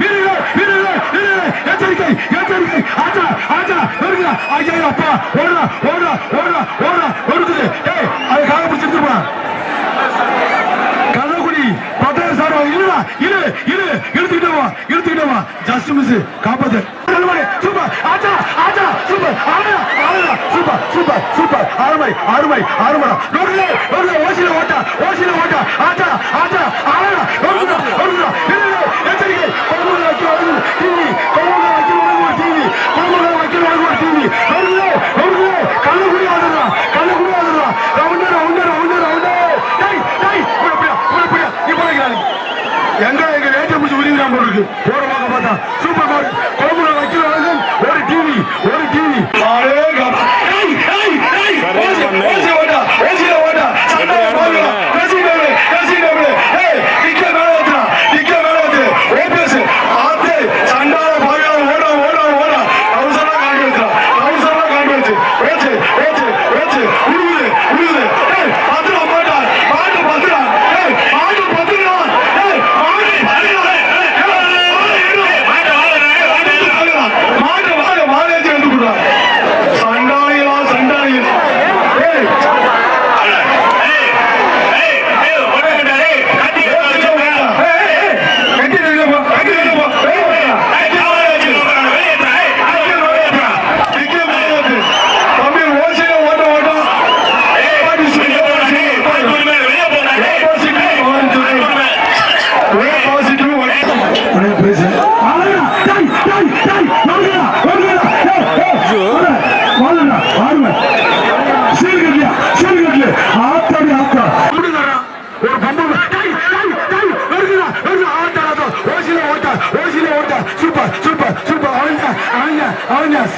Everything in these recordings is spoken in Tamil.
வீரர்களே வீரர்களே வீரர்களே எச்சரிக்கை எச்சரிக்கை. ஆச்சா ஆச்சா வருகிறா ஐயா அப்பா ஓடுறா ஓடுறா ஓடுறா ஓடுறா ஒடுக்குது ஏய் கள்ளக்குடி சார் இல்லடா இரு இரு. இழுத்துக்கிட்டே வா இழுத்துக்கிட்டே வா. ஜஸ்ட் மிஸ் காப்பாத்து. சூப்பர் ஆச்சா ஆச்சா சூப்பர் ஆடுடா ஆடுடா சூப்பர் சூப்பர் சூப்பர் அருமை அருமை அருமை நோக்கலே நோக்கலே ஓசில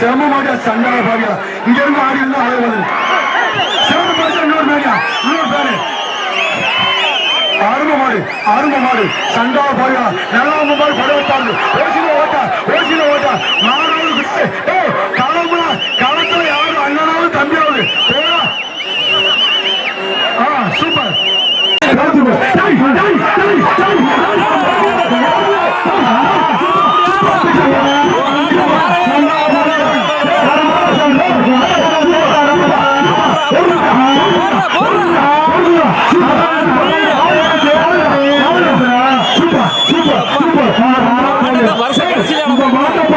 அவன்யா செம மாடியா சண்டால பாரியா இங்க இருந்து ஆடி இருந்தா அழகு சிரமப்படுத்த இன்னொரு மாடியா? இன்னொரு பேரு. அரும மாடு அரும மாடு. சண்டால பாரியா நல்லா மாடு பட ஓசில ஓட்டா ஓசில ஓட்டா. நானாவது మాట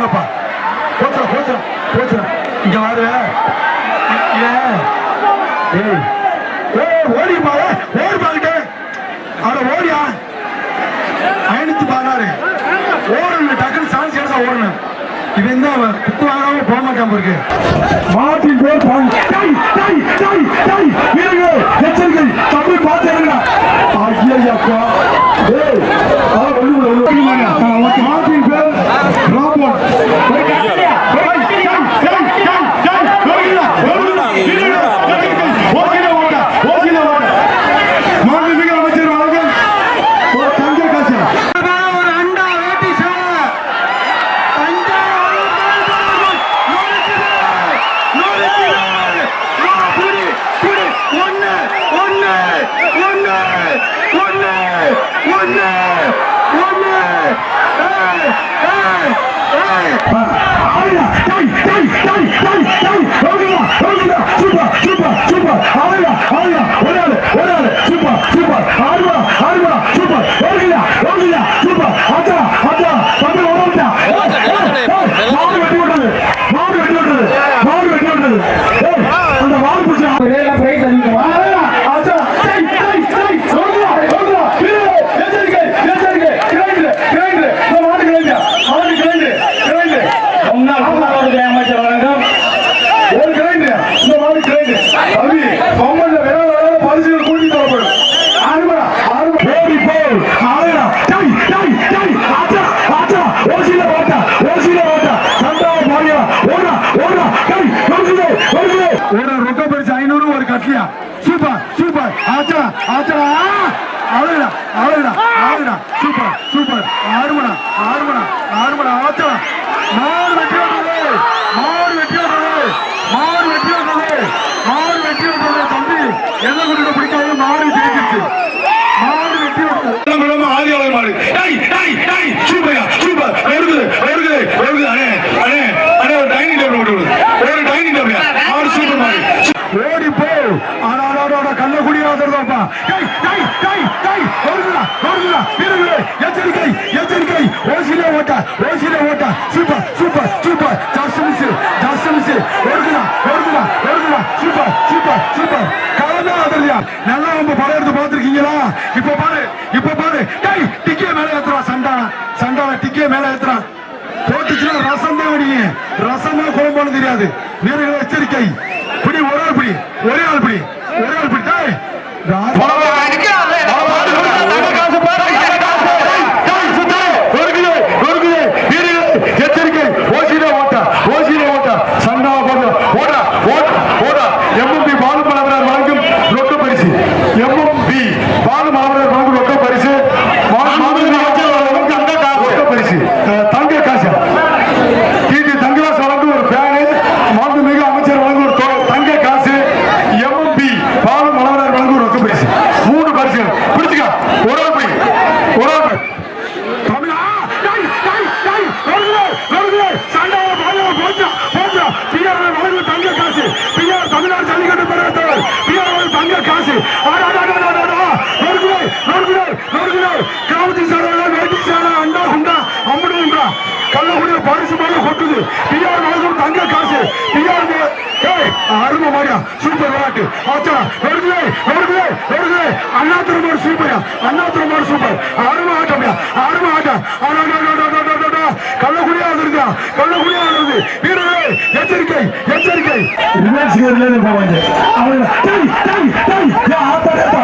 வாங்கப்பா. கப்பா கப்பா போச்சுடா போச்சுடா. இங்க வாரு ஏ ஏய் ஏய் ஓடி மாற ஓடி பாருட்டு அட ஓடியா. ஐநூத்தி பதினாறு. ஓடணும் டக்குன்னு சான்ஸ் எடுத்தா ஓடணும் இவன் தான் குத்து வாங்காம போக மாட்டான் இருக்கு. மாட்டின் பேர் எச்சரிக்கை. தம்பி மாட்டின் பேர் ராபோட் சூப்பர். ஆறு மணி 돼. மாடியா சூப்பர் விளையாட்டு ஆச்சா வருது வருது வருது. அண்ணா திரும்ப சூப்பரா. அண்ணா திரும்ப சூப்பர் ஆரம்ப ஆட்டம்யா ஆரம்ப ஆட்டம் கள்ளக்குடியா இருக்கா கள்ளக்குடியா இருக்கு வீரர்களே எச்சரிக்கை எச்சரிக்கை. ரிலாக்ஸ் கேர்ல போவாங்க. அவங்க டேய் டேய் டேய் ஆத்தா ஆத்தா.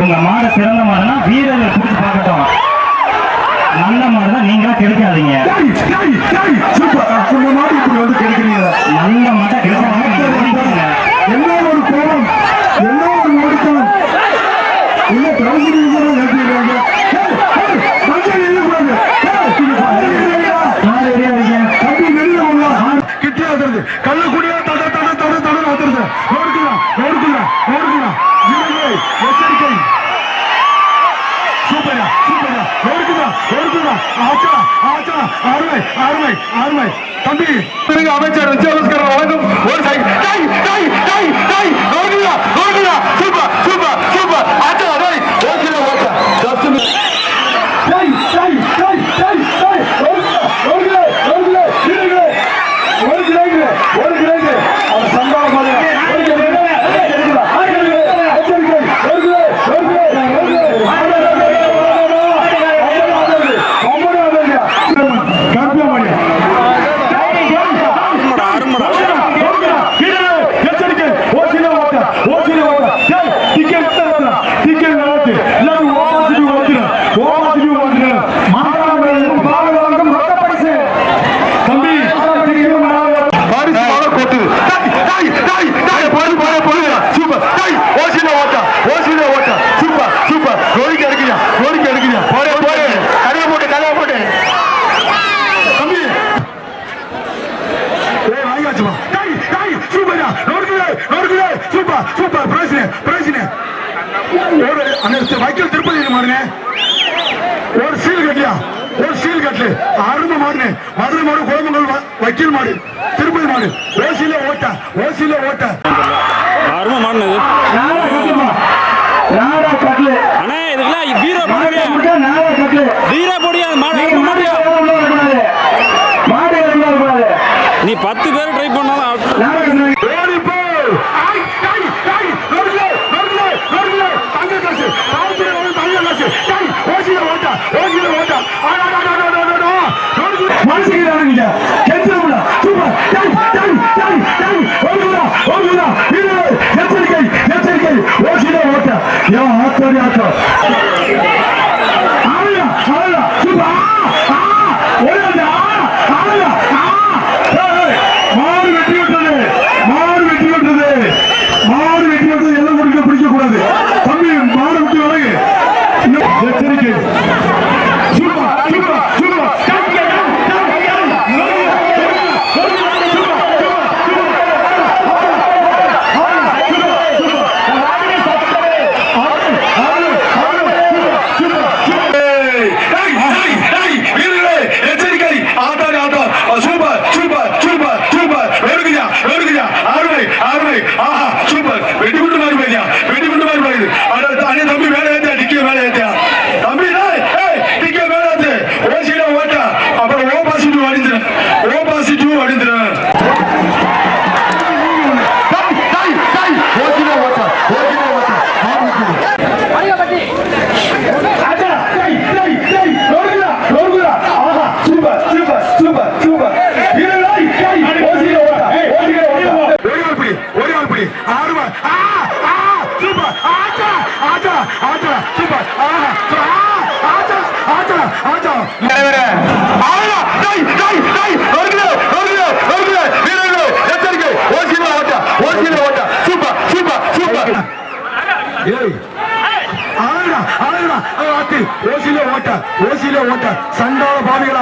உங்க மாடு சிறந்த மாடுனா வீரர்கள் பிடிச்சு பார்க்கட்டும். நல்ல மாடுனா நீங்களா கிடைக்காதீங்க. உங்க மாடு இப்படி வந்து கிடைக்கிறீங்க. நல்ல மாட்டை கிடைக்காதீங்க. என்ன ஒரு கோபம்? என்ன ஒரு ஒடுக்கம் உங்க பிரபஞ்சம் எழுப்பிடுறாங்க கல்லு குடியா தட தட தட தட வந்துருது. அருமை அருமை தம்பி அமைச்சர் கீழ் மாடு திருப்பதி மாடு কেউ হাত করে আছো আমি ஆச்சரம் சூப்பர். ஆச்சரம் ஆச்சரம் ஆச்சரம் நிறைவேற ஓசில ஓட்ட ஓசில ஓட்ட. சண்டால பாவிகளா